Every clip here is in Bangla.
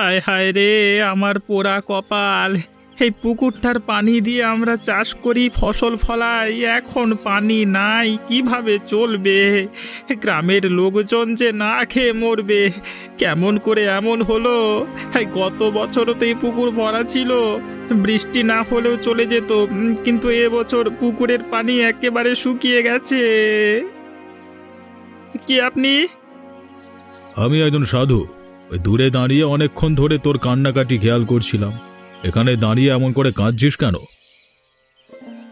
হায় হায় রে, আমার পোড়া কপাল। এই পুকুরটার পানি দিয়ে আমরা চাষ করি, ফসল ফলাই। এখন পানি নাই, কীভাবে চলবে? গ্রামের লোকজন যে না খেয়ে মরবে, কেমন করে এমন হলো? গত বছরও তো এই পুকুর ভরা ছিল, বৃষ্টি না হলেও চলে যেত, কিন্তু এবছর পুকুরের পানি একেবারে শুকিয়ে গেছে। কি আপনি? আমি একজন সাধু। ওই দূরে দাঁড়িয়ে অনেকক্ষণ ধরে তোর কান্নাকাটি খেয়াল করছিলাম। এখানে দাঁড়িয়ে এমন করে কাঁদছিস কেন?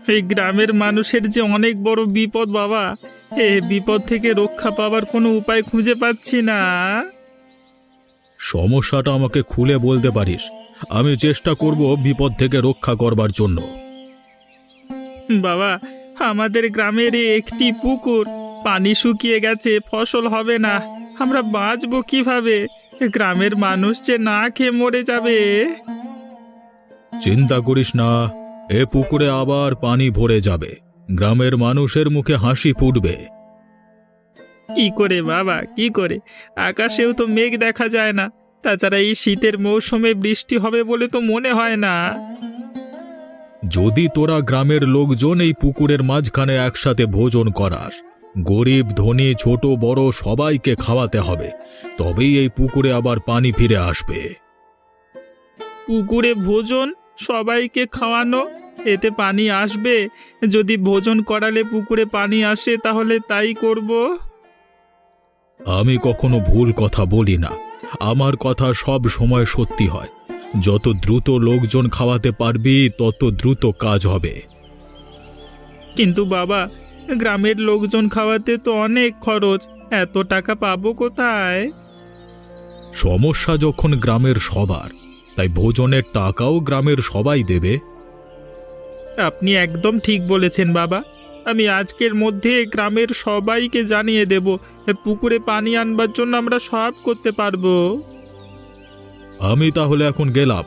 এই গ্রামের মানুষের যে অনেক বড় বিপদ বাবা এ বিপদ থেকে রক্ষা পাওয়ার কোনো উপায় খুঁজে পাচ্ছি না। সমস্যাটা আমাকে খুলে বলতে পারিস। আমি চেষ্টা করব বিপদ থেকে রক্ষা করবার জন্য। বাবা আমাদের গ্রামের একটি পুকুর পানি শুকিয়ে গেছে ফসল হবে না। আমরা বাঁচবো কীভাবে? গ্রামের মানুষ যে না খেয়ে মরে যাবে। চিন্তা করিস না এ পুকুরে আবার পানি ভরে যাবে। গ্রামের মানুষের মুখে হাসি ফুটবে। কি করে বাবা কি করে? আকাশেও তো মেঘ দেখা যায় না। তাছাড়া এই শীতের মৌসুমে বৃষ্টি হবে বলে তো মনে হয় না। যদি তোরা গ্রামের লোকজন এই পুকুরের মাঝখানে একসাথে ভোজন করাস গরিব ধনী ছোট বড় সবাইকে খাওয়াতে হবে। তবেই এই পুকুরে আবার পানি ফিরে আসবে। পুকুরে ভোজন? সবাইকে খাওয়ানো? এতে পানি আসবে? যদি ভোজন করালে পুকুরে পানি আসে তাহলে তাই করব। আমি কখনো ভুল কথা বলি না। আমার কথা সব সময় সত্যি হয়। যত দ্রুত লোকজন খাওয়াতে পারবি তত দ্রুত কাজ হবে। কিন্তু বাবা গ্রামের লোকজন খাওয়াতে তো অনেক খরচ। এত টাকা পাবো কোথায়? সমস্যা যখন গ্রামের সবার তাই ভোজনের টাকাও গ্রামের সবাই দেবে। আপনি একদম ঠিক বলেছেন বাবা। আমি আজকের মধ্যে গ্রামের সবাইকে জানিয়ে দেব পুকুরে পানি আনবার জন্য আমরা সব করতে পারব। আমি তাহলে এখন গেলাম।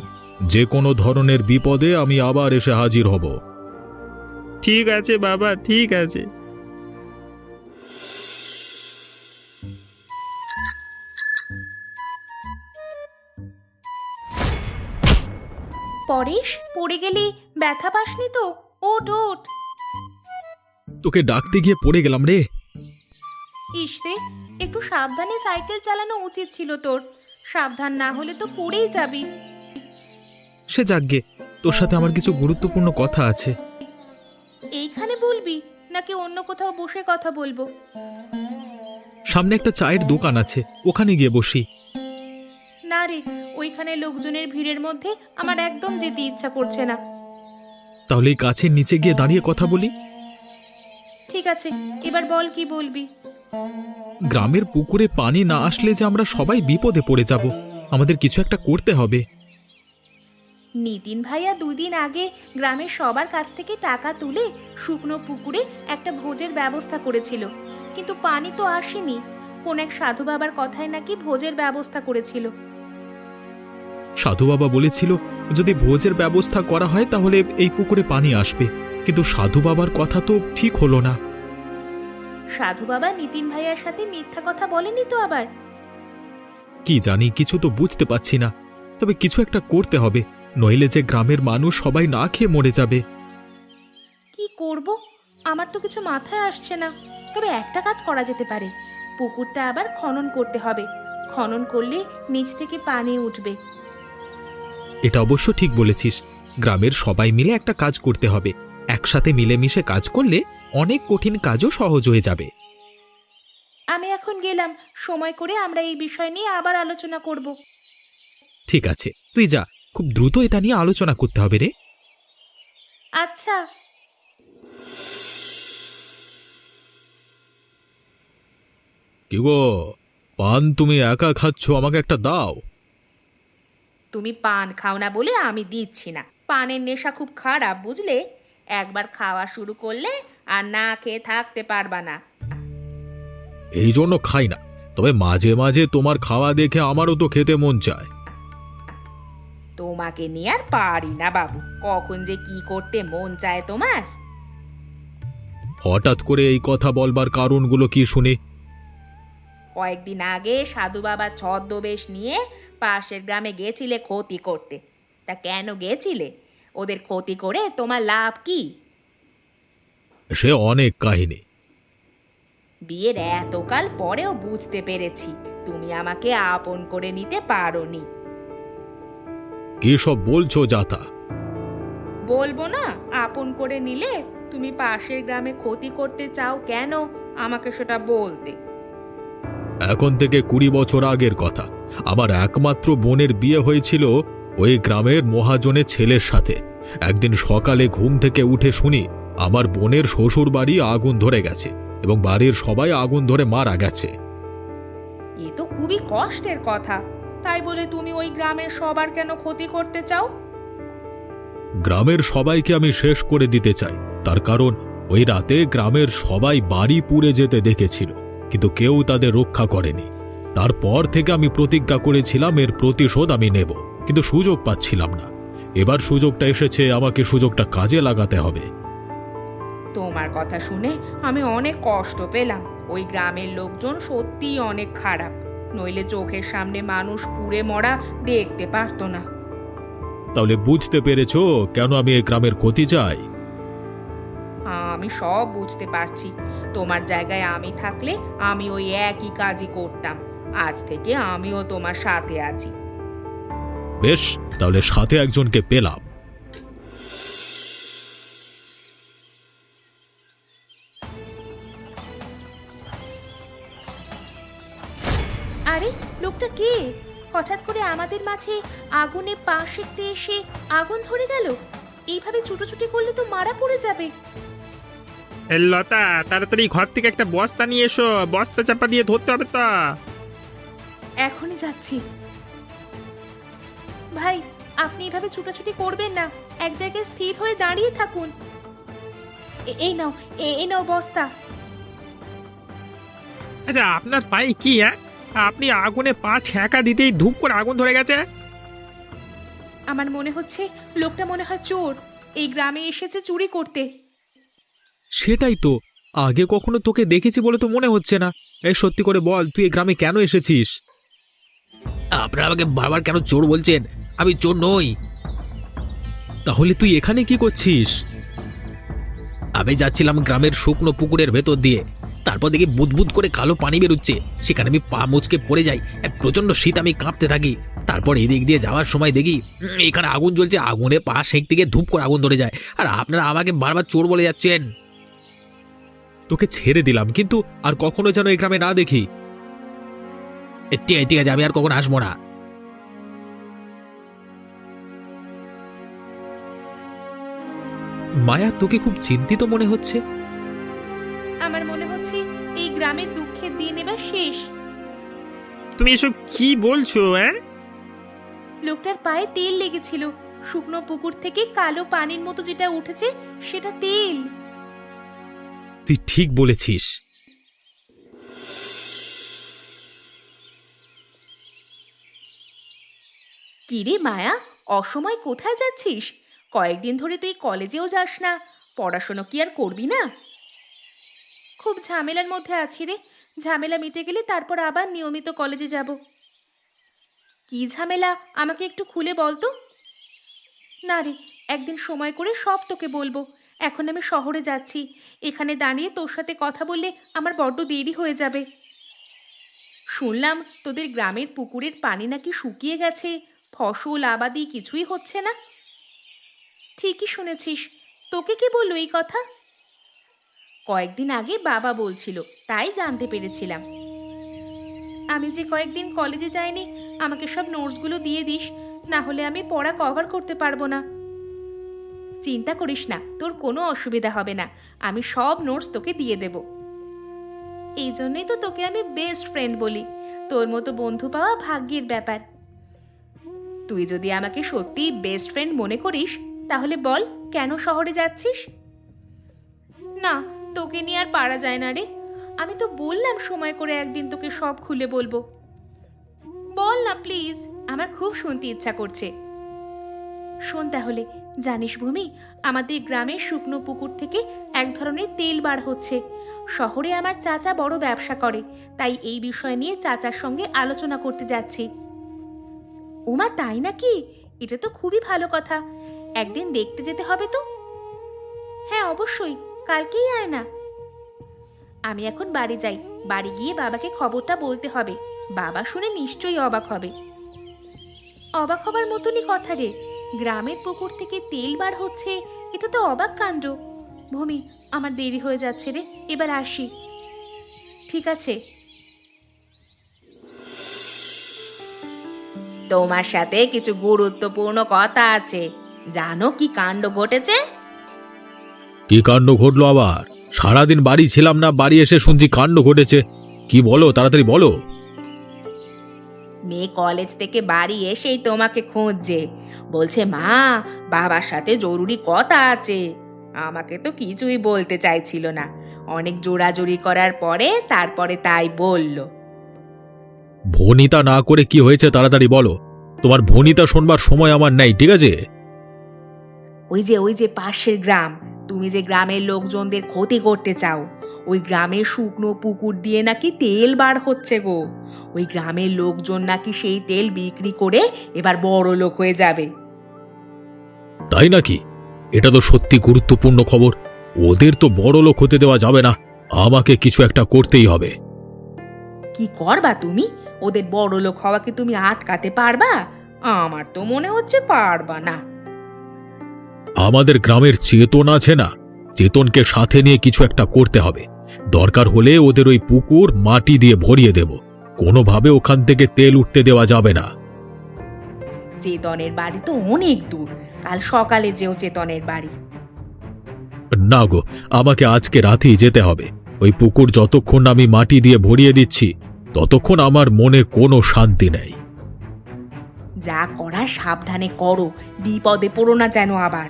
যে কোনো ধরনের বিপদে আমি আবার এসে হাজির হব। ঠিক আছে বাবা ঠিক আছে। পরেশ পড়ে গেলি? ব্যথা পাসনি তো? ওঠ ওঠ। তোকে ডাকতে গিয়ে পড়ে গেলাম রে। ইসরে একটু সাবধানে সাইকেল চালানো উচিত ছিল তোর। সাবধান না হলে তো পড়েই যাবি। সে যাকগে তোর সাথে আমার কিছু গুরুত্বপূর্ণ কথা আছে। এইখানে বলবি নাকি অন্য কোথাও বসে কথা বলব? সামনে একটা চায়ের দোকান আছে ওখানে গিয়ে বসি। না রে ওইখানে লোকজনের ভিড়ের মধ্যে আমার একদম যেতে ইচ্ছা করছে না। তাহলে এই গাছের নিচে গিয়ে দাঁড়িয়ে কথা বলি? ঠিক আছে এবার বল কি বলবি? গ্রামের পুকুরে পানি না আসলে যে আমরা সবাই বিপদে পড়ে যাব আমাদের কিছু একটা করতে হবে। নিতিন ভাইয়া দুদিন আগে গ্রামের সবার কাছ থেকে টাকা তুলে শুকনো পুকুরে একটা ভোজের ব্যবস্থা করেছিল। কিন্তু পানি তো আসেনি। কোন এক সাধু বাবার কথায় নাকি ভোজের ব্যবস্থা করেছিল। সাধু বাবা বলেছিল যদি ভোজের ব্যবস্থা করা হয় তাহলে এই পুকুরে পানি আসবে। কিন্তু সাধু বাবার কথা তো ঠিক হলো না। সাধু বাবা নিতিন ভাইয়ার সাথে মিথ্যা কথা বলেনি তো আবার? কি জানি কিছু তো বুঝতে পারছি না। তবে কিছু একটা করতে হবে। নইলে যে গ্রামের মানুষ সবাই না খেয়ে মরে যাবে। কি করব? আমার তো কিছু মাথায় আসছে না। তবে একটা কাজ করা যেতে পারে। পুকুরটা আবার খনন করতে হবে। খনন করলে নিচ থেকে পানি উঠবে। এটা অবশ্য ঠিক বলেছিস। গ্রামের সবাই মিলে একটা কাজ করতে হবে। একসাথে মিলেমিশে কাজ করলে অনেক কঠিন কাজও সহজ হয়ে যাবে। আমি এখন গেলাম। সময় করে আমরা এই বিষয় নিয়ে আবার আলোচনা করব। ঠিক আছে। তুই যা। খুব দ্রুত এটা নিয়ে আলোচনা করতে হবে রে। আচ্ছা। কি গো? পান তুমি একা খাচ্ছ আমাকে একটা দাও। তুমি পান খাও না বলে আমি দিচ্ছি না। পানের নেশা খুব খারাপ বুঝলে? একবার খাওয়া শুরু করলে আর না খেয়ে থাকতে পারবা না। এই জন্য খাই না। তবে মাঝে মাঝে তোমার খাওয়া দেখে আমারও তো খেতে মন চায়। তোমাকে নিয়ে আর পারি না বাবু। কখন যে কি করতে মন চায় তোমার? হঠাৎ করে এই কথা বলবার কারণগুলো কি শুনি? কয়েকদিন আগে সাধু বাবা ছদ্মবেশ নিয়ে পাশের গ্রামে গেছিলে ক্ষতি করতে। তা কেন গেছিলে? ওদের ক্ষতি করে তোমার লাভ কি? সে অনেক কাহিনী। বিয়ের এতকাল পরেও বুঝতে পেরেছি। তুমি আমাকে আপন করে নিতে পারোনি। কি সব বলছো যাতা? বলব না আপন করে নিলে তুমি পাশের গ্রামে ক্ষতি করতে চাও কেন? আমাকে সেটা বলতে। এখন থেকে কুড়ি বছর আগের কথা। আমার একমাত্র বোনের বিয়ে হয়েছিল ওই গ্রামের মহাজনের ছেলের সাথে। একদিন সকালে ঘুম থেকে উঠে শুনি আমার বোনের শ্বশুর বাড়ি আগুন ধরে গেছে এবং বাড়ির সবাই আগুন ধরে মারা গেছে। এ তো খুবই কষ্টের কথা। তাই বলে তুমি ওই গ্রামের সবার কেন ক্ষতি করতে চাও? গ্রামের সবাইকে আমি শেষ করে দিতে চাই। তার কারণ ওই রাতে গ্রামের সবাই বাড়ি পুড়ে যেতে দেখেছিল কিন্তু কেউ তাদের রক্ষা করেনি। তারপর থেকে আমি প্রতিজ্ঞা করেছিলাম এর প্রতিশোধ আমি নেব কিন্তু সুযোগ পাচ্ছিলাম না। এবার সুযোগটা এসেছে আমাকে সুযোগটা কাজে লাগাতে হবে। তোমার কথা শুনে আমি অনেক কষ্ট পেলাম। ওই গ্রামের লোকজন সত্যিই অনেক খারাপ। নইলে চোখের সামনে মানুষ পুড়ে মরা দেখতে পারতো না। তাহলে বুঝতে পেরেছ কেন আমি এই গ্রামের ক্ষতি চাই? আমি সব বুঝতে পারছি। তোমার জায়গায় আমি থাকলে আমি ওই একই কাজই করতাম। আজ থেকে আমিও তোমার সাথে আছি। বেশ তাহলে সাথে একজনকে পেলাম। আমাদের মাঝে আগুনে পা শিখতে এসে আগুন ধরে গেল? এইভাবে ছুটোছুটি করলে তো মারা পড়ে যাবে। এ, লতা তাড়াতাড়ি ঘর থেকে একটা বস্তা নিয়ে এসো। বস্তা চাপা দিয়ে ধরতে হবে তো। এখনই যাচ্ছি। ভাই আপনি এভাবে ছুটাছুটি করবেন না। এক জায়গায় স্থির হয়ে দাঁড়িয়ে থাকুন। এ- এই নাও এ- এই নাও বস্তা। আচ্ছা আপনার পায়ে কি হ্যাঁ? আপনি আগুনে পা ছ্যাঁকা দিতেই ধূপ করে আগুন ধরে গেছে? আমার মনে হচ্ছে লোকটা মনে হয় চোর। এই গ্রামে এসেছে চুরি করতে। সেটাই তো। আগে কখনো তোকে দেখেছি বলে তো মনে হচ্ছে না। এই সত্যি করে বল তুই এই গ্রামে কেন এসেছিস? আপনারা আমাকে বারবার কেন চোর বলছেন? আমি চোর নই। তাহলে তুই এখানে কি করছিস? আমি যাচ্ছিলাম গ্রামের শুকনো পুকুরের ভেতর দিয়ে। তারপর দেখি বুদবুদ করে কালো পানি বেরোচ্ছে। সেখানে আমি পা মুচকে পড়ে যাই। এক প্রচণ্ড শীত আমি কাঁপতে থাকি। তারপর এদিক দিয়ে যাওয়ার সময় দেখি এখানে আগুন জ্বলছে। আগুনে পা সেঁকতে গিয়ে ধূপ করে আগুন ধরে যায়। আর আপনারা আমাকে বারবার চোর বলে যাচ্ছেন। তোকে ছেড়ে দিলাম কিন্তু আর কখনো যেন এই গ্রামে না দেখি। ঠিক আছে ঠিক আছে আমি আর কখন আসব না। মায়া তোকে খুব চিন্তিত মনে হচ্ছে? আমার মনে হচ্ছে এই গ্রামের দুঃখের দিন এবার শেষ। তুমি এসব কি বলছো হ্যাঁ লোকটার পায়ে তেল লেগেছিল। শুকনো পুকুর থেকে কালো পানির মতো যেটা উঠেছে সেটা তেল। তুই ঠিক বলেছিস। কিরে মায়া অসময় কোথায় যাচ্ছিস? কয়েকদিন ধরে তুই কলেজেও যাস না পড়াশোনা কি আর করবি না? খুব ঝামেলার মধ্যে আছি রে। ঝামেলা মিটে গেলে তারপর আবার নিয়মিত কলেজে যাব। কি ঝামেলা? আমাকে একটু খুলে বল তো। না রে, একদিন সময় করে সব তোকে বলব। এখন আমি শহরে যাচ্ছি। এখানে দাঁড়িয়ে তোর সাথে কথা বললে আমার বড্ড দেরি হয়ে যাবে। শুনলাম তোদের গ্রামের পুকুরের পানি নাকি শুকিয়ে গেছে। ফসল, আবাদি কিছুই হচ্ছে না। ঠিকই শুনেছিস। তোকে কে বলল এই কথা? কয়েকদিন আগে বাবা বলছিল, তাই জানতে পেরেছিলাম। আমি যে কয়েকদিন কলেজে যাইনি, আমাকে সব নোটসগুলো দিয়ে দিস, না হলে আমি পড়া কভার করতে পারব না। চিন্তা করিস না, তোর কোনো অসুবিধা হবে না, আমি সব নোটস তোকে দিয়ে দেব। এই জন্যই তো তোকে আমি বেস্ট ফ্রেন্ড বলি, তোর মতো বন্ধু পাওয়া ভাগ্যের ব্যাপার। তুই যদি আমাকে সত্যি বেস্ট ফ্রেন্ড মনে করিস, তাহলে বল, কেন শহরে যাচ্ছিস? না তোকে নিয়ে আর পারা যায় না রে। আমি তো বললাম সময় করে একদিন তোকে সব খুলে বলব। বল না প্লিজ আমার খুব শুনতে ইচ্ছা করছে। শোন তাহলে, জানিস ভূমি, আমাদের গ্রামের শুকনো পুকুর থেকে এক ধরনের তেল বার হচ্ছে। শহরে আমার চাচা বড় ব্যবসা করে, তাই এই বিষয় নিয়ে চাচার সঙ্গে আলোচনা করতে যাচ্ছি। ওমা তাই নাকি? এটা তো খুবই ভালো কথা। একদিন দেখতে যেতে হবে তো? হ্যাঁ অবশ্যই। কালকেই আয় না। আমি এখন বাড়ি যাই। বাড়ি গিয়ে বাবাকে খবরটা বলতে হবে। বাবা শুনে নিশ্চয়ই অবাক হবে। অবাক হবার মতনই কথা রে। গ্রামের পুকুর থেকে তেল বার হচ্ছে, এটা তো অবাক কাণ্ড। ভূমি, আমার দেরি হয়ে যাচ্ছে রে। এবার আসি। ঠিক আছে। তোমার সাথে কিছু গুরুত্বপূর্ণ কথা আছে। জানো কি কাণ্ড ঘটেছে? কি কাণ্ড ঘটলো আবার? সারাদিন বাড়ি ছিলাম না বাড়ি এসে শুনছি কাণ্ড ঘটেছে। কি বলো তাড়াতাড়ি বলো। মেয়ে কলেজ থেকে বাড়ি এসেই তোমাকে খুঁজছে। বলছে মা বাবার সাথে জরুরি কথা আছে। আমাকে তো কিছুই বলতে চাইছিল না। অনেক জোরাজুরি করার পরে তারপরে তাই বলল। ভনিতা না করে কি হয়েছে তাড়াতাড়ি বলো। তোমার ভনিতা শোনবার সময় আমার নেই ঠিক আছে? ওই যে ওই যে পাশের গ্রাম তুমি যে গ্রামের লোকজনদের ক্ষতি করতে চাও ওই গ্রামের শুকনো পুকুর দিয়ে নাকি তেল বার হচ্ছে গো। ওই গ্রামের লোকজন নাকি সেই তেল বিক্রি করে এবার বড় লোক হয়ে যাবে। তাই নাকি? এটা তো সত্যি গুরুত্বপূর্ণ খবর। ওদের তো বড় লোক হতে দেওয়া যাবে না। আমাকে কিছু একটা করতেই হবে। কি করবা তুমি? ওদের বড় লোক হওয়াকে তুমি আটকাতে পারবা? আমার তো মনে হচ্ছে পারবা না। আমাদের গ্রামের চেতন আছে না? চেতনকে সাথে নিয়ে কিছু একটা করতে হবে। দরকার হলে ওদের ওই পুকুর মাটি দিয়ে ভরিয়ে দেব। কোনোভাবে ওখান থেকে তেল উঠতে দেওয়া যাবে না। চেতনের বাড়ি তো অনেক দূর। কাল সকালে যেও চেতনের বাড়ি। না গো আমাকে আজকে রাতেই যেতে হবে। ওই পুকুর যতক্ষণ আমি মাটি দিয়ে ভরিয়ে দিচ্ছি ততক্ষণ আমার মনে কোনো শান্তি নেই। যা করা সাবধানে করো বিপদে পড়ো না যেন আবার।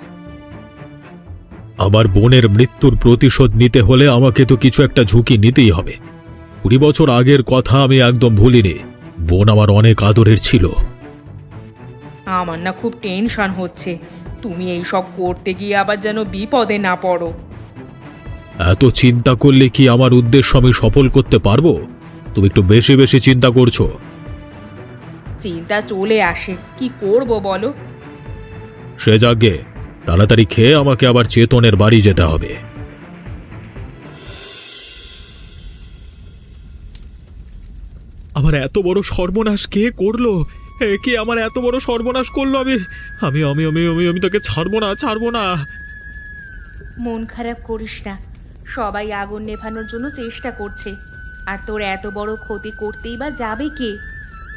আমার বোনের মৃত্যুর প্রতিশোধ নিতে হলে আমাকে তো কিছু একটা ঝুঁকি নিতেই হবে। কুড়ি বছর আগের কথা আমি একদম ভুলিনি। বোন আমার অনেক আদরের ছিল। আমার না খুব টেনশন হচ্ছে। তুমি এই সব করতে গিয়ে আবার যেন বিপদে না পড়ো। এত চিন্তা করলে কি আমার উদ্দেশ্য আমি সফল করতে পারব? তুমি একটু বেশি বেশি চিন্তা করছ। চিন্তা চলে আসে। কি করব বলো? সে যাগে তাড়াতাড়ি খেয়ে আমাকে আবার চেতনের বাড়ি যেতে হবে। আমার এত বড় সর্বনাশ কে করল? এ, কে আমার এত বড় সর্বনাশ করল? আমি আমি আমি আমি আমি আমি তাকে ছাড়বো না ছাড়বো না। মন খারাপ করিস না। সবাই আগুন নেভানোর জন্য চেষ্টা করছে। আর তোর এত বড় ক্ষতি করতেই বা যাবে কে?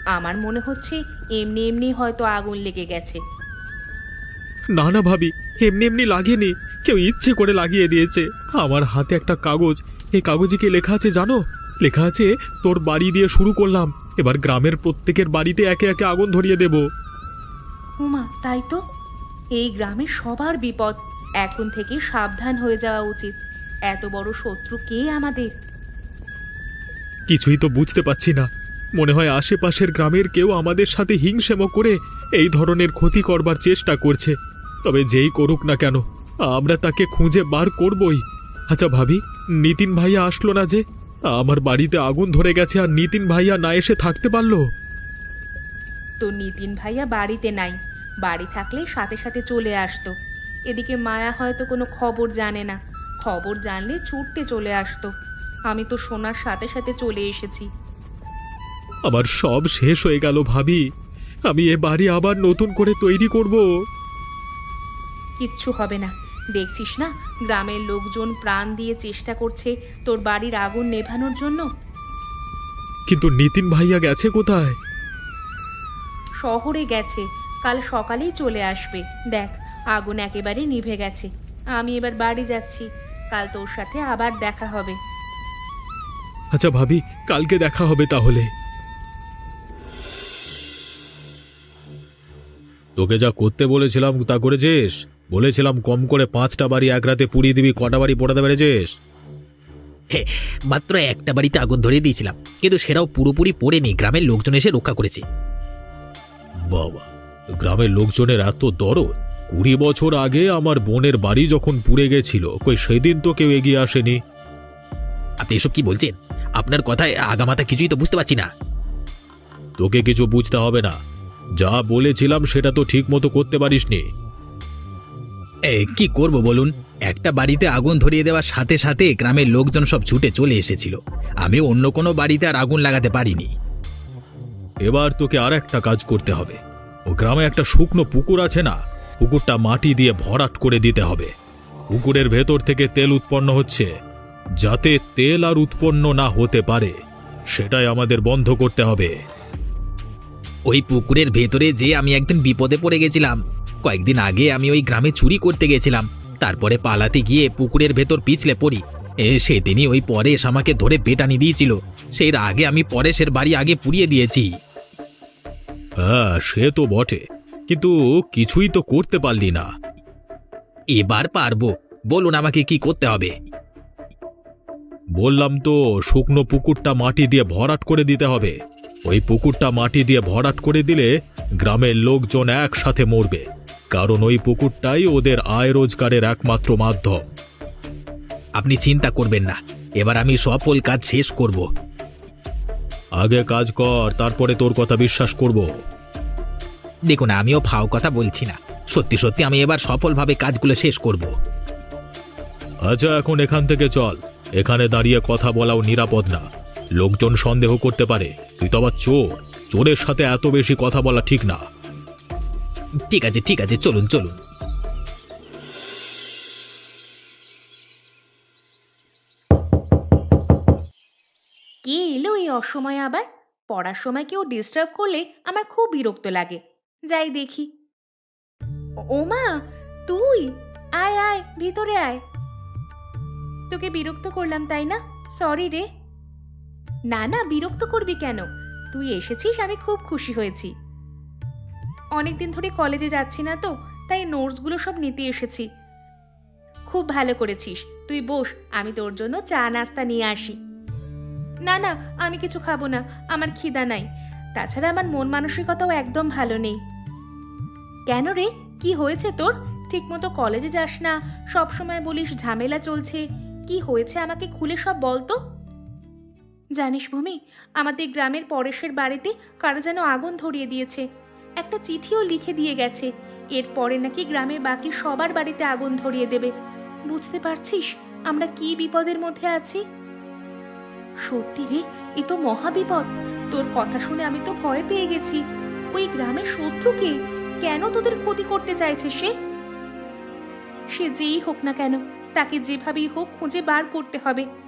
আমার মনে হচ্ছে এমনি এমনি হয়তো আগুন লেগে গেছে। না না ভাবি এমনি এমনি লাগেনি। কেউ ইচ্ছে করে লাগিয়ে দিয়েছে। আমার হাতে একটা কাগজ। এই কাগজে কি লেখা আছে জানো? লেখা আছে তোর বাড়ি দিয়ে শুরু করলাম। এবার গ্রামের প্রত্যেকের বাড়িতে একে একে আগুন ধরিয়ে দেব। উমা তাই তো? এই গ্রামে সবার বিপদ। এখন থেকে সাবধান হয়ে যাওয়া উচিত। এত বড় শত্রু কে আমাদের? কিছুই তো বুঝতে পারছি না। মনে হয় আশেপাশের গ্রামের কেউ আমাদের সাথে হিংসেমো করে এই ধরনের ক্ষতি করবার চেষ্টা করছে। তবে যেই করুক না কেন, আমরা তাকে খুঁজে বার করবই। আচ্ছা ভাবি, নিতিন ভাইয়া আসলো না যে? আমার বাড়িতে আগুন ধরে গেছে আর নিতিন ভাইয়া না এসে থাকতে পারল? তো নিতিন ভাইয়া বাড়িতে নাই। বাড়ি থাকলে সাথে সাথে চলে আসতো। এদিকে মায়া হয়তো কোনো খবর জানে না। খবর জানলে ছুটতে চলে আসতো। আমি তো শোনার সাথে সাথে চলে এসেছি। আমার সব শেষ হয়ে গেল ভাবি। আমি এ বাড়ি আবার নতুন করে তৈরি করব। কিচ্ছু হবে না। দেখছিস না গ্রামের লোকজন প্রাণ দিয়ে চেষ্টা করছে তোর বাড়ির আগুন নেভানোর জন্য? কিন্তু নিতিন ভাইয়া গেছে কোথায়? শহরে গেছে। কাল সকালেই চলে আসবে। দেখ আগুন একেবারে নিভে গেছে। আমি এবার বাড়ি যাচ্ছি। কাল তোর সাথে আবার দেখা হবে। আচ্ছা ভাবি কালকে দেখা হবে তাহলে। তোকে যা করতে বলেছিলাম তা করেছিস? বলেছিলাম কম করে পাঁচটা বাড়ি এক রাতে পুড়িয়ে দিবি কটা বাড়ি পোড়াতে পেরেছিস? মাত্র একটা বাড়িতে আগুন ধরিয়ে দিয়েছিলাম কিন্তু সেটাও পুরোপুরি পড়েনি গ্রামের লোকজন এসে রক্ষা করেছে। বাবা গ্রামের লোকজনের এত দরদ। কুড়ি বছর আগে আমার বোনের বাড়ি যখন পুড়ে গেছিল কই সেদিন তো কেউ এগিয়ে আসেনি। আপনি এসব কি বলছেন? আপনার কথায় আগামাতা কিছুই তো বুঝতে পারছি না। তোকে কিছু বুঝতে হবে না। যা বলেছিলাম সেটা তো ঠিক মতো করতে পারিসনি। এ কি করব বলুন? একটা বাড়িতে আগুন ধরিয়ে দেওয়ার সাথে সাথে গ্রামের লোকজন সব ছুটে চলে এসেছিল। আমি অন্য কোনো বাড়িতে আর আগুন লাগাতে পারিনি। এবার তোকে আর একটা কাজ করতে হবে। ও গ্রামে একটা শুকনো পুকুর আছে না পুকুরটা মাটি দিয়ে ভরাট করে দিতে হবে। পুকুরের ভেতর থেকে তেল উৎপন্ন হচ্ছে। যাতে তেল আর উৎপন্ন না হতে পারে সেটাই আমাদের বন্ধ করতে হবে। ওই পুকুরের ভেতরে যে আমি একদিন বিপদে পড়ে গেছিলাম। কয়েকদিন আগে আমি ওই গ্রামে চুরি করতে গেছিলাম। তারপরে পালাতে গিয়ে পুকুরের ভেতর পিছলে পড়ি। এ সেদিনই ওই পরেশ আমাকে ধরে পেটানি দিয়েছিল। সেই আগে আমি পরেশের বাড়ি আগে পুড়িয়ে দিয়েছি। হ্যাঁ সে তো বটে। কিন্তু কিছুই তো করতে পারলি না। এবার পারব। বলুন আমাকে কি করতে হবে? বললাম তো শুকনো পুকুরটা মাটি দিয়ে ভরাট করে দিতে হবে। ওই পুকুরটা মাটি দিয়ে ভরাট করে দিলে গ্রামের লোকজন একসাথে মরবে কারণ ওই পুকুরটাই ওদের আয় রোজগারের একমাত্র মাধ্যম। আপনি চিন্তা করবেন না এবার আমি সফল কাজ শেষ করব। আগে কাজ কর তারপরে তোর কথা বিশ্বাস করব। দেখুন আমিও ফাও কথা বলছি না। সত্যি সত্যি আমি এবার সফলভাবে কাজগুলো শেষ করব। আচ্ছা এখন এখান থেকে চল। এখানে দাঁড়িয়ে কথা বলাও নিরাপদ না। লোকজন সন্দেহ করতে পারে। তুই তো আবার চোর। চোরের সাথে এত বেশি কথা বলা ঠিক না। ঠিক আছে ঠিক আছে চলুন চলুন। কে এলো এই অসময়ে আবার? পড়ার সময় কেউ ডিস্টার্ব করলে আমার খুব বিরক্ত লাগে। যাই দেখি। ও- ওমা তুই? আয় আয় ভিতরে আয়। তোকে বিরক্ত করলাম তাই না? সরি রে। না না, বিরক্ত করবি কেন? তুই এসেছিস, আমি খুব খুশি হয়েছি। অনেকদিন ধরে কলেজে যাচ্ছি না তো, তাই নোটসগুলো সব নিতে এসেছি। খুব ভালো করেছিস। তুই বস, আমি তোর জন্য চা নাস্তা নিয়ে আসি। না না, আমি কিছু খাব না, আমার খিদা নাই। তাছাড়া আমার মন মানসিকতাও একদম ভালো নেই। কেন রে? কি হয়েছে তোর? ঠিকমতো কলেজে যাস না সব সময় বলিস ঝামেলা চলছে। কি হয়েছে আমাকে খুলে সব বল তো। জানিস ভূমি, আমাদের গ্রামের পরেশের বাড়িতে কারা যেন আগুন ধরিয়ে দিয়েছে। একটা চিঠিও লিখে দিয়ে গেছে, এরপরে নাকি গ্রামের বাকি সবার বাড়িতে আগুন ধরিয়ে দেবে। বুঝতে পারছিস আমরা কি বিপদের মধ্যে আছি? সত্যি রে, এ তো মহাবিপদ তোর কথা শুনে আমি তো ভয় পেয়ে গেছি। ওই গ্রামের শত্রুকে কেন তোদের ক্ষতি করতে চাইছে সে? সে যেই হোক না কেন, তাকে যেভাবেই হোক খুঁজে বার করতে হবে।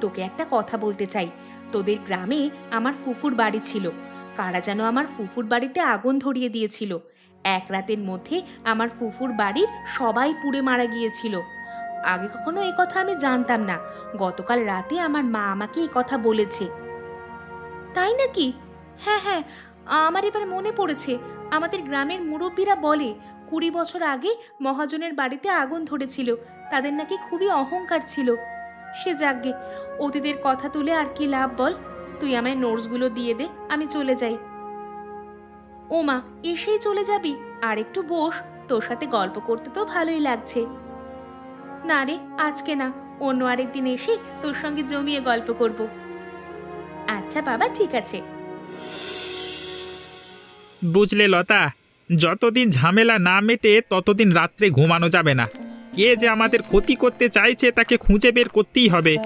তোকে একটা কথা বলতে চাই। তোদের গ্রামে আমার ফুফুর বাড়ি ছিল। কারা যেন আমার ফুফুর বাড়িতে আগুন ধরিয়ে দিয়েছিল। এক রাতের মধ্যে আমার ফুফুর বাড়ির সবাই পুড়ে মারা গিয়েছিল। আগে কখনো এ কথা আমি জানতাম না। গতকাল রাতে আমার মা আমাকে এই কথা বলেছে। তাই নাকি? হ্যাঁ হ্যাঁ আমার এবার মনে পড়েছে। আমাদের গ্রামের মুরব্বীরা বলে, কুড়ি বছর আগে মহাজনের বাড়িতে আগুন ধরেছিল। তাদের নাকি খুবই অহংকার ছিল। সে যাকগে অতীতের কথা তুলে আর কি লাভ বল? তুই আমায় নোটসগুলো দিয়ে দে, আমি চলে যাই। ওমা, এসেই চলে যাবি? আর একটু বস, তোর সাথে গল্প করতে তো ভালোই লাগছে। না রে, আজকে না, অন্য আরেকদিন এসে তোর সঙ্গে জমিয়ে গল্প করব। আচ্ছা বাবা, ঠিক আছে। বুঝলে লতা, যতদিন ঝামেলা না মেটে ততদিন রাত্রে ঘুমানো যাবে না। কে যে আমাদের ক্ষতি করতে চাইছে তাকে খুঁজে বের করতেই হবে।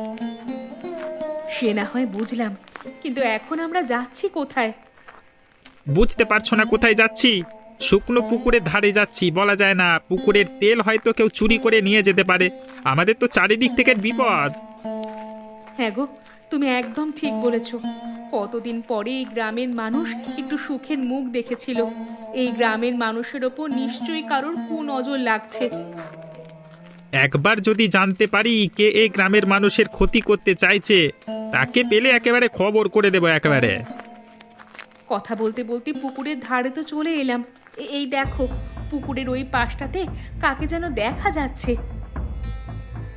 সে না হয় বুঝলাম কিন্তু এখন আমরা যাচ্ছি কোথায়? বুঝতে পারছ না কোথায় যাচ্ছি? শুকনো পুকুরের ধারে যাচ্ছি বলা যায় না। পুকুরের তেল হয়তো কেউ চুরি করে নিয়ে যেতে পারে। আমাদের তো চারিদিক থেকে বিপদ। হ্যাঁ গো তুমি একদম ঠিক বলেছ। কতদিন পরে এই গ্রামের মানুষ একটু সুখের মুখ দেখেছিল। এই গ্রামের মানুষের ওপর নিশ্চয়ই কারোর কুনজর লাগছে। একবার যদি জানতে পারি কে এই গ্রামের মানুষের ক্ষতি করতে চাইছে তাকে পেলে একেবারে খবর করে দেবো একেবারে। কথা বলতে বলতে পুকুরের ধারে তো চলে এলাম। এ- এই দেখো পুকুরের ওই পাশটাতে কাকে যেন দেখা যাচ্ছে।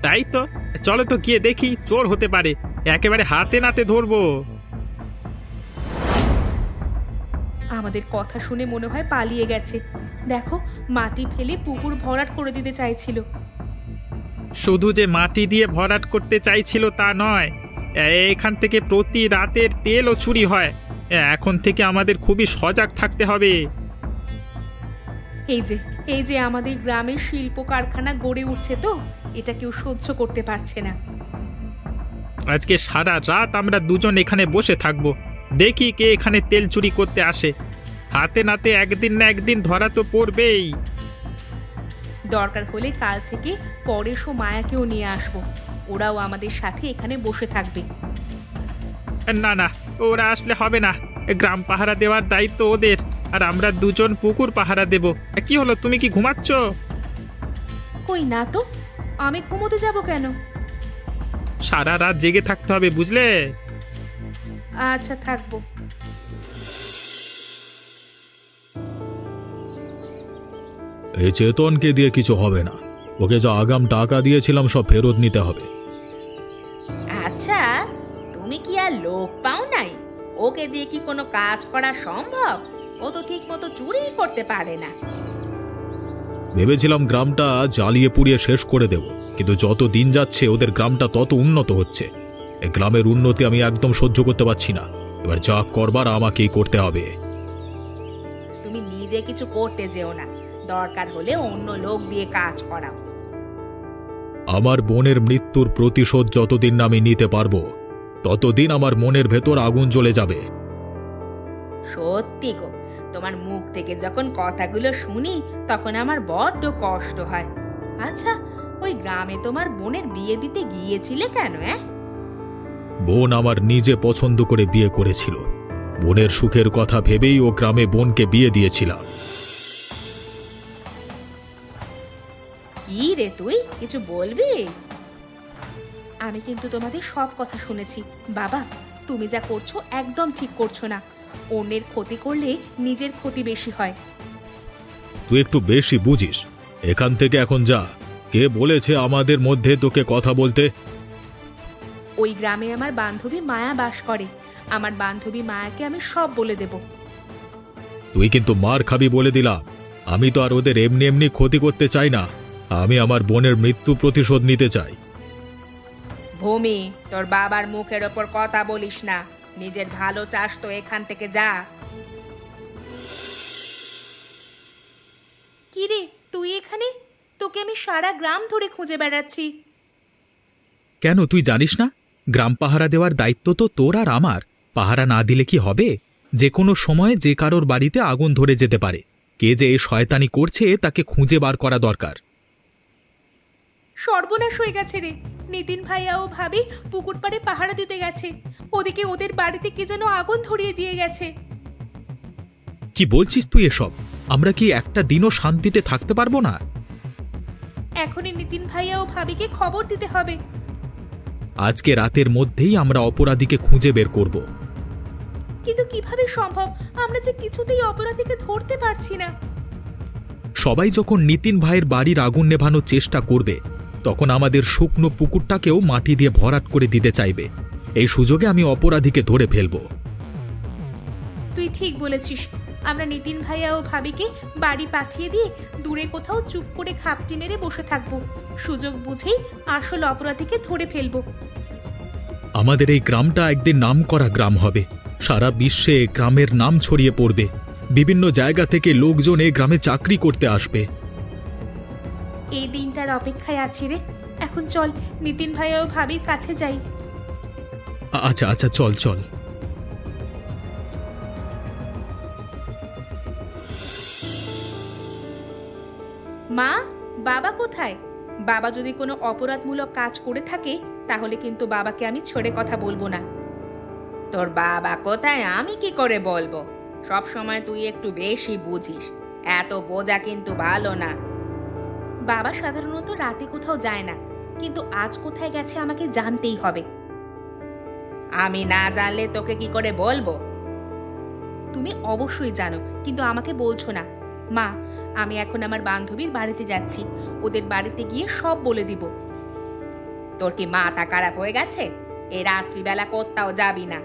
তাই তো চলো তো গিয়ে দেখি চোর হতে পারে একেবারে হাতে নাতে ধরবো। আমাদের কথা শুনে মনে হয় পালিয়ে গেছে। দেখো মাটি ফেলে পুকুর ভরাট করে দিতে চাইছিল। শুধু যে মাটি দিয়ে ভরাট করতে চাইছিল তা নয় এখান থেকে প্রতি রাতের তেলও চুরি হয়। এখন থেকে আমাদের খুবই সজাগ থাকতে হবে। এই যে এই যে আমাদের গ্রামের শিল্প কারখানা গড়ে উঠছে তো এটা কেউ সহ্য করতে পারছে না। আজকে সারা রাত আমরা দুজন এখানে বসে থাকব। দেখি কে এখানে তেল চুরি করতে আসে। হাতে নাতে একদিন না একদিন ধরা তো পড়বেই। দরকার হলে কাল থেকে পরেশ ও মায়াকেও নিয়ে আসব। ওরাও আমাদের সাথে এখানে বসে থাকবে। না না ওরা আসলে হবে না। গ্রাম পাহারা দেওয়ার দায়িত্ব ওদের আর আমরা দুজন পুকুর পাহারা দেব। কি হলো তুমি কি ঘুমাচ্ছ? কই না তো আমি ঘুমোতে যাব কেন? সারা রাত জেগে থাকতে হবে বুঝলে? আচ্ছা থাকব। এই চেতনকে দিয়ে কিছু হবে না। ওকে যা আগাম টাকা দিয়েছিলাম সব ফেরত নিতে হবে। আচ্ছা তুমি কি আর লোক পাও নাই? ওকে দিয়ে কি কোনো কাজ করা সম্ভব? ও তো ঠিক মতো চুরি করতে পারে না। ভেবেছিলাম গ্রামটা জ্বালিয়ে পুড়িয়ে শেষ করে দেব কিন্তু যত দিন যাচ্ছে ওদের গ্রামটা তত উন্নত হচ্ছে। এই গ্রামের উন্নতি আমি একদম সহ্য করতে পারছি না। এবার যা করবার আমাকেই করতে হবে। তুমি নিজে কিছু করতে যেও না। দরকার হলে অন্য লোক দিয়ে কাজ করাও। আমার বোনের মৃত্যুর প্রতিশোধ যতদিন আমি নিতে পারব ততদিন আমার মনের ভেতর আগুন জ্বলে যাবে। সত্যি গো তোমার মুখ থেকে যখন কথাগুলো শুনি তখন আমার বড্ড কষ্ট হয়। আচ্ছা ওই গ্রামে তোমার বোনের বিয়ে দিতে গিয়েছিলে কেন হ্যাঁ বোন আমার নিজে পছন্দ করে বিয়ে করেছিল। বোনের সুখের কথা ভেবেই ও গ্রামে বোনকে বিয়ে দিয়েছিলাম কি রে তুই? কিছু বলবি? আমি কিন্তু তোমাদের সব কথা শুনেছি। বাবা তুমি যা করছ একদম ঠিক করছ না। অন্যের ক্ষতি করলে নিজের ক্ষতি বেশি হয়। তুই একটু বেশি বুঝিস। এখান থেকে এখন যা। কে বলেছে আমাদের মধ্যে তোকে কথা বলতে? ওই গ্রামে আমার বান্ধবী মায়া বাস করে। আমার বান্ধবী মায়াকে আমি সব বলে দেব। তুই কিন্তু মার খাবি বলে দিলাম। আমি তো আর ওদের এমনি এমনি ক্ষতি করতে চাই না। আমি আমার বোনের মৃত্যু প্রতিশোধ নিতে চাই। ভূমি তোর বাবার মুখের ওপর কথা বলিস না। নিজের ভালো চাস তো এখান থেকে যা। কিরে তুই এখানে? তোকে আমি সারা গ্রাম ধরে খুঁজে বেড়াচ্ছি। কেন তুই জানিস না? গ্রাম পাহারা দেওয়ার দায়িত্ব তো তোর আর আমার। পাহারা না দিলে কি হবে? যে কোনো সময় যে কারোর বাড়িতে আগুন ধরে যেতে পারে। কে যে এই শয়তানি করছে তাকে খুঁজে বার করা দরকার। সর্বনাশ হয়ে গেছে রে। নিতিন ভাইয়া ও ভাবি পুকুর পাড়ে পাহারা দিতে গেছে। ওদিকে ওদের বাড়িতে কে যেন আগুন ধরিয়ে দিয়ে গেছে। কি বলছিস তুই এসব? আমরা কি একটা দিনও শান্তিতে থাকতে পারব না? এখনই নিতিন ভাইয়া ও ভাবিকে খবর দিতে হবে। আজকে রাতের মধ্যেই আমরা অপরাধীকে খুঁজে বের করব। কিন্তু কীভাবে সম্ভব? আমরা যে কিছুতেই অপরাধীকে ধরতে পারছি না। সবাই যখন নিতিন ভাইয়ের বাড়ির আগুন নেভানোর চেষ্টা করবে তখন আমাদের শুকনো পুকুরটাকেও মাটি দিয়ে ভরাট করে দিতে চাইবে। এই সুযোগে আমি অপরাধীকে ধরে ফেলব। তুই ঠিক বলেছিস। আমরা নিতিন ভাইয়া ও ভাবিকে বাড়ি পাঠিয়ে দিয়ে দূরে কোথাও চুপ করে খাপটি মেরে বসে থাকব। সুযোগ বুঝেই আসল অপরাধীকে ধরে ফেলব। আমাদের এই গ্রামটা একদিন নাম করা গ্রাম হবে। সারা বিশ্বে গ্রামের নাম ছড়িয়ে পড়বে। বিভিন্ন জায়গা থেকে লোকজন এই গ্রামে চাকরি করতে আসবে। এই দিনটার অপেক্ষায় আছি রে। এখন চল নিতিন ভাইয়া ও ভাবির কাছে যাই। আচ্ছা আচ্ছা চল চল। মা বাবা কোথায়? বাবা যদি কোনো অপরাধমূলক কাজ করে থাকে তাহলে কিন্তু বাবাকে আমি ছেড়ে কথা বলব না। তোর বাবা কোথায় আমি কি করে বলব? সব সময় তুই একটু বেশি বুঝিস। এত বোঝা কিন্তু ভালো না। বাবা সাধারণত রাতে কোথাও যায় না, কিন্তু আজ কোথায় গেছে আমাকে জানতেই হবে। আমি না জানলে তোকে কি করে বলব? তুমি অবশ্যই জানো, কিন্তু আমাকে বলছো না। মা, আমি এখন আমার বান্ধবীর বাড়িতে যাচ্ছি, ওদের বাড়িতে গিয়ে সব বলে দিব। তোর কি মাথা খারাপ হয়ে গেছে? এ রাত্রিবেলা কোথাও যাবি না।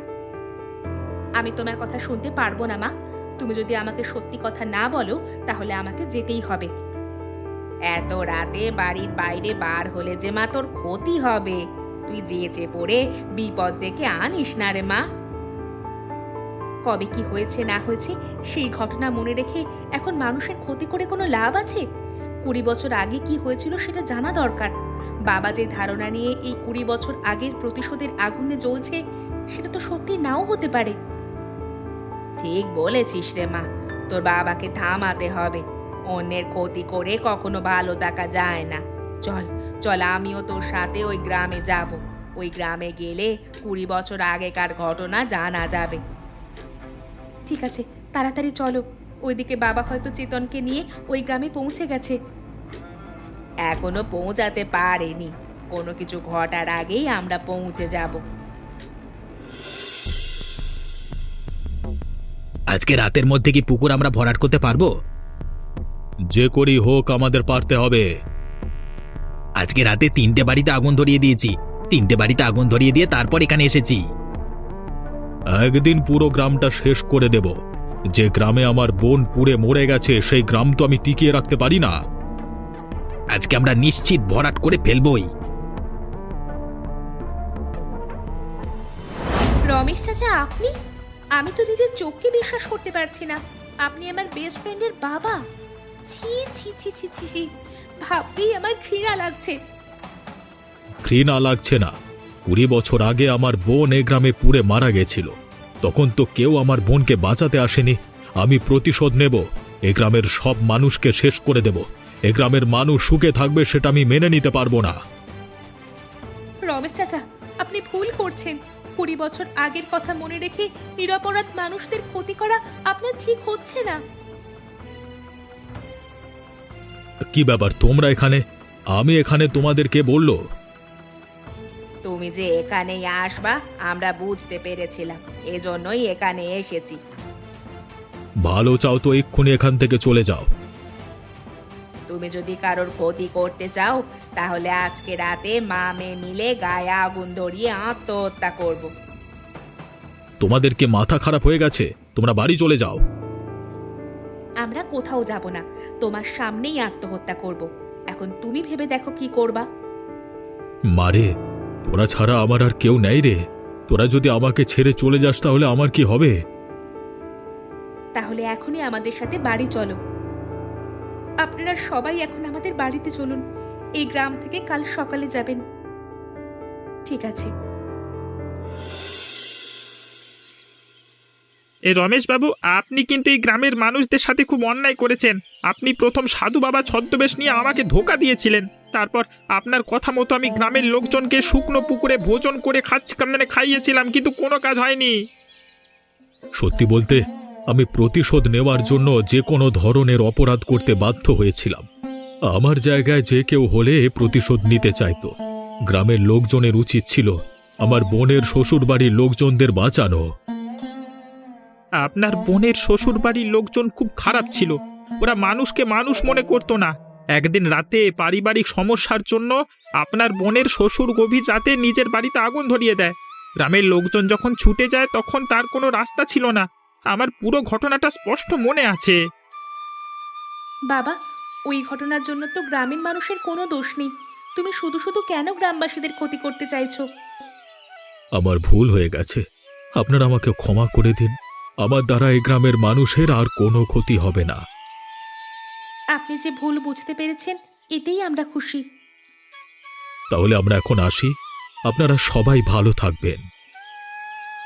আমি তোমার কথা শুনতে পারব না, মা। তুমি যদি আমাকে সত্যি কথা না বলো, তাহলে আমাকে যেতেই হবে। এত রাতে বাড়ির বাইরে বার হলে যে মা তোর ক্ষতি হবে। তুই যেচে পড়ে বিপদ ডেকে আনিস না রে মা। কবে কি হয়েছে না হয়েছে সেই ঘটনা মনে রেখে এখন মানুষের ক্ষতি করে কোনো লাভ আছে? কুড়ি বছর আগে কি হয়েছিল সেটা জানা দরকার। বাবা যে ধারণা নিয়ে এই কুড়ি বছর আগের প্রতিশোধের আগুনে জ্বলছে, সেটা তো সত্যি নাও হতে পারে। ঠিক বলেছিস রে মা, তোর বাবাকে থামাতে হবে। অন্যের ক্ষতি করে কখনো ভালো দেখা যায় না। চল চল, আমিও তোর সাথে ওই গ্রামে যাব। ওই গ্রামে গেলে কুড়ি বছর আগেকার ঘটনা জানা যাবে। ঠিক আছে, তাড়াতাড়ি চলো। ওইদিকে বাবা হয়তো চেতনকে নিয়ে ওই গ্রামে পৌঁছে গেছে। এখনও পৌঁছাতে পারেনি। কোনো কিছু ঘটার আগেই আমরা পৌঁছে যাব। আজকে রাতের মধ্যে কি পুকুর আমরা ভরাট করতে পারব? যে করি হোক আমাদের পারতে হবে। আজকে রাতে তিনটে বাড়িতে আগুন ধরিয়ে দিয়েছি। তিনটে বাড়িতে আগুন ধরিয়ে দিয়ে তারপর এখানে এসেছি। একদিন পুরো গ্রামটা শেষ করে দেব। যে গ্রামে আমার বোন পুড়ে মরে গেছে, সেই গ্রাম তো আমি টিকিয়ে রাখতে পারি না। আজকে আমরা নিশ্চিত ভরাট করে ফেলবই। রমেশ চাচা, আপনি? আমি তো নিজের চোখকে বিশ্বাস করতে পারছি না। আপনি আমার বেস্ট ফ্রেন্ডের বাবা। ছি ছি ছি ছি ছি ছি। ভাবতেই আমার ঘৃণা লাগছে। ঘৃণা লাগছে না। কুড়ি বছর আগে আমার বোন এ গ্রামে পুড়ে মারা গেছিল। তখন তো কেউ আমার বোনকে বাঁচাতে আসেনি। আমি প্রতিশোধ নেব। এ গ্রামের সব মানুষকে শেষ করে দেব। এ গ্রামের মানুষ সুখে থাকবে সেটা আমি মেনে নিতে পারব না। রমেশ চাচা আপনি ভুল করছেন। কুড়ি বছর আগের কথা মনে রেখে নিরপরাধ মানুষদের ক্ষতি করা আপনার ঠিক হচ্ছে না। কি ব্যাপার তোমরা এখানে? আমি এখানে তোমাদেরকে বলল। তুমি যে এখানেই আসবা আমরা বুঝতে পেরেছিলাম। এজন্যই এখানে এসেছি। ভালো চাও তো এক্ষুনি এখান থেকে চলে যাও। তুমি যদি কারোর ক্ষতি করতে চাও তাহলে আজকে রাতে মা মেয়ে মিলে গায়ে আগুন ধরিয়ে আত্মহত্যা করব। তোমাদের কি মাথা খারাপ হয়ে গেছে? তোমরা বাড়ি চলে যাও। আমরা কোথাও যাব না। তোমার সামনেই আত্মহত্যা করব। এখন তুমি ভেবে দেখো কি করবা। মারে তোরা ছাড়া আমার আর কেউ নেই রে। তোরা যদি আমাকে ছেড়ে চলে যাস তাহলে আমার কি হবে? তাহলে এখনই আমাদের সাথে বাড়ি চলো। আপনারা সবাই এখন আমাদের বাড়িতে চলুন। এই গ্রাম থেকে কাল সকালে যাবেন। ঠিক আছে। এ রমেশবাবু, আপনি কিন্তু এই গ্রামের মানুষদের সাথে খুব অন্যায় করেছেন। আপনি প্রথম সাধু বাবা ছদ্মবেশ নিয়ে আমাকে ধোকা দিয়েছিলেন। তারপর আপনার কথা মতো আমি গ্রামের লোকজনকে শুকনো পুকুরে ভোজন করে খাচ্ছি মানে খাইয়েছিলাম, কিন্তু কোনো কাজ হয়নি। সত্যি বলতে, আমি প্রতিশোধ নেওয়ার জন্য যে কোনো ধরনের অপরাধ করতে বাধ্য হয়েছিলাম। আমার জায়গায় যে কেউ হলে প্রতিশোধ নিতে চাইতো। গ্রামের লোকজনের উচিত ছিল আমার বোনের শ্বশুরবাড়ির লোকজনদের বাঁচানো। আপনার বোনের শ্বশুর বাড়ির লোকজন খুব খারাপ ছিল। ওরা মানুষকে মানুষ মনে করতো না। একদিন রাতে পারিবারিক সমস্যার জন্য আপনার বোনের শ্বশুর গভীর রাতে নিজের বাড়িতে আগুন ধরিয়ে দেয়। গ্রামের লোকজন যখন ছুটে যায় তখন তার কোনো রাস্তা ছিল না। আমার পুরো ঘটনাটা স্পষ্ট মনে আছে। বাবা ওই ঘটনার জন্য তো গ্রামীণ মানুষের কোনো দোষ নেই। তুমি শুধু শুধু কেন গ্রামবাসীদের ক্ষতি করতে চাইছো? আমার ভুল হয়ে গেছে। আপনারা আমাকে ক্ষমা করে দিন। আমার দ্বারা এই গ্রামের মানুষের আর কোনো ক্ষতি হবে না। আপনি যে ভুল বুঝতে পেরেছেন এতেই আমরা খুশি। তাহলে আমরা এখন আসি। আপনারা সবাই ভালো থাকবেন।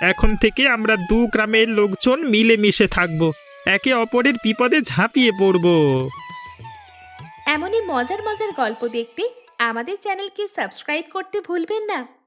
এখন থেকে আমরা দু গ্রামের লোকজন মিলেমিশে থাকব। একে অপরের বিপদে ঝাঁপিয়ে পড়ব। এমনই মজার মজার গল্প দেখতে আমাদের চ্যানেলকে সাবস্ক্রাইব করতে ভুলবেন না।